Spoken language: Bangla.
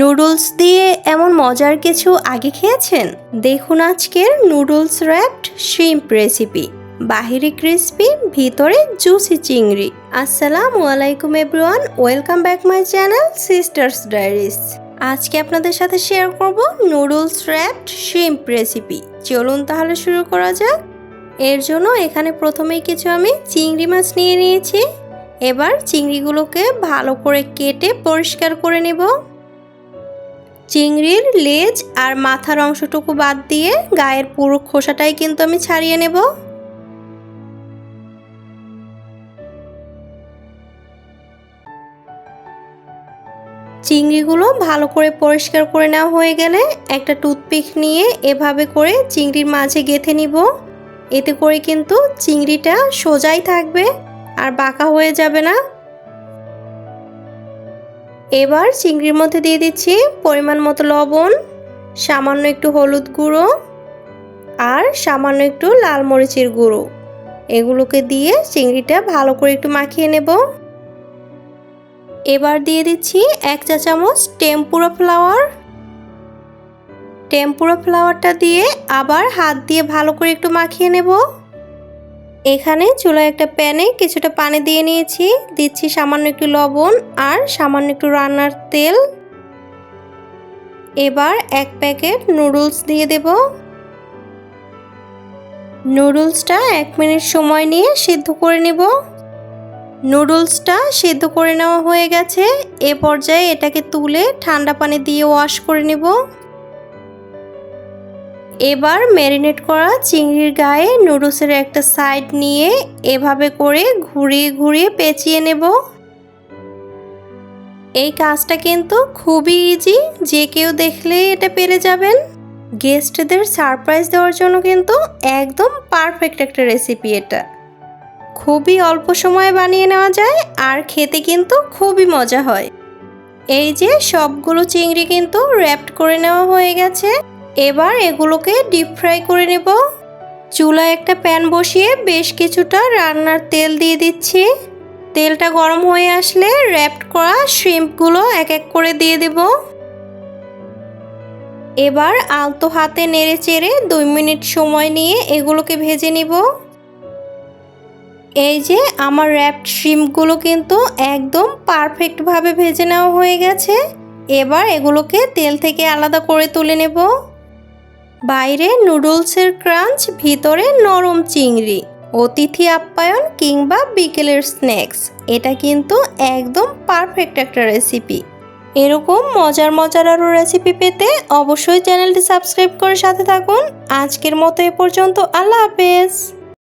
নুডলস দিয়ে এমন মজার কিছু আগে খেয়েছেন? দেখুন আজকের নুডলস র্যাপড শ্রিম্প রেসিপি। বাহিরে ক্রিসপি, ভিতরে জুসি চিংড়ি। আসসালামু আলাইকুম everyone, welcome back my channel sisters diaries আজকে আপনাদের সাথে শেয়ার করব নুডলস র্যাপড শ্রিম্প রেসিপি। চলুন তাহলে শুরু করা যাক। এর জন্য এখানে প্রথমেই কিছু আমি চিংড়ি মাছ নিয়ে নিয়েছি। এবার চিংড়িগুলোকে ভালো করে কেটে পরিষ্কার করে নেব। চিংড়ির লেজ আর মাথার অংশটুকু বাদ দিয়ে গায়ের পুরো খোসাটাই কিন্তু আমি ছাড়িয়ে নেব। চিংড়িগুলো ভালো করে পরিষ্কার করে নেওয়া হয়ে গেলে একটা টুথপিক নিয়ে এভাবে করে চিংড়ির মাঝে গেঁথে নিব। এতে করে কিন্তু চিংড়িটা সোজাই থাকবে আর বাঁকা হয়ে যাবে না। এবার চিংড়ির মধ্যে দিয়ে দিচ্ছি পরিমাণ মতো লবণ, সামান্য একটু হলুদ গুঁড়ো আর সামান্য একটু লাল মরিচের গুঁড়ো। এগুলোকে দিয়ে চিংড়িটা ভালো করে একটু মাখিয়ে নেব। এবার দিয়ে দিচ্ছি এক চা চামচ টেম্পুরা ফ্লাওয়ার টেম্পুরা ফ্লাওয়ারটা দিয়ে আবার হাত দিয়ে ভালো করে একটু মাখিয়ে নেব। এখানে চুলায় একটা প্যানে কিছুটা পানি দিয়ে নিয়েছি। দিচ্ছি সামান্য একটু লবণ আর সামান্য একটু রান্নার তেল। এবার এক প্যাকেট নুডলস দিয়ে দেব। নুডলসটা এক মিনিট সময় নিয়ে সিদ্ধ করে নেব। নুডলসটা সিদ্ধ করে নেওয়া হয়ে গেছে। এ পর্যায়ে এটাকে তুলে ঠান্ডা পানি দিয়ে ওয়াশ করে নেব। এবার ম্যারিনেট করা চিংড়ির গায়ে নুডলসের একটা সাইড নিয়ে এভাবে করে ঘুরিয়ে ঘুরিয়ে পেঁচিয়ে নেব। এই কাজটা কিন্তু খুবই ইজি যে কেউ দেখলে এটা পেরে যাবেন। গেস্টদের সারপ্রাইজ দেওয়ার জন্য কিন্তু একদম পারফেক্ট একটা রেসিপি এটা। খুবই অল্প সময়ে বানিয়ে নেওয়া যায় আর খেতে কিন্তু খুবই মজা হয়। এই যে সবগুলো চিংড়ি কিন্তু র্যাপড করে নেওয়া হয়ে গেছে। এবার এগুলোকে ডিপ ফ্রাই করে নেব। চুলায় একটা প্যান বসিয়ে বেশ কিছুটা রান্নার তেল দিয়ে দিচ্ছি। তেলটা গরম হয়ে আসলে র্যাপড করা শ্রিম্পগুলো এক এক করে দিয়ে দেব। এবার আলতো হাতে নেড়ে চেড়ে দুই মিনিট সময় নিয়ে এগুলোকে ভেজে নিব। এই যে আমার র্যাপড শ্রিম্পগুলো কিন্তু একদম পারফেক্টভাবে ভেজে নেওয়া হয়ে গেছে। এবার এগুলোকে তেল থেকে আলাদা করে তুলে নেব। বাইরে নুডলসের ক্রাঞ্চ, ভিতরে নরম চিংড়ি, অতিথি আপ্যায়ন কিংবা বিকেলের স্ন্যাক্স। এটা কিন্তু একদম পারফেক্ট একটা রেসিপি। এরকম মজার মজার আরও রেসিপি পেতে অবশ্যই চ্যানেলটি সাবস্ক্রাইব করে সাথে থাকুন। আজকের মতো এ পর্যন্ত আল্লাহ হাফেজ।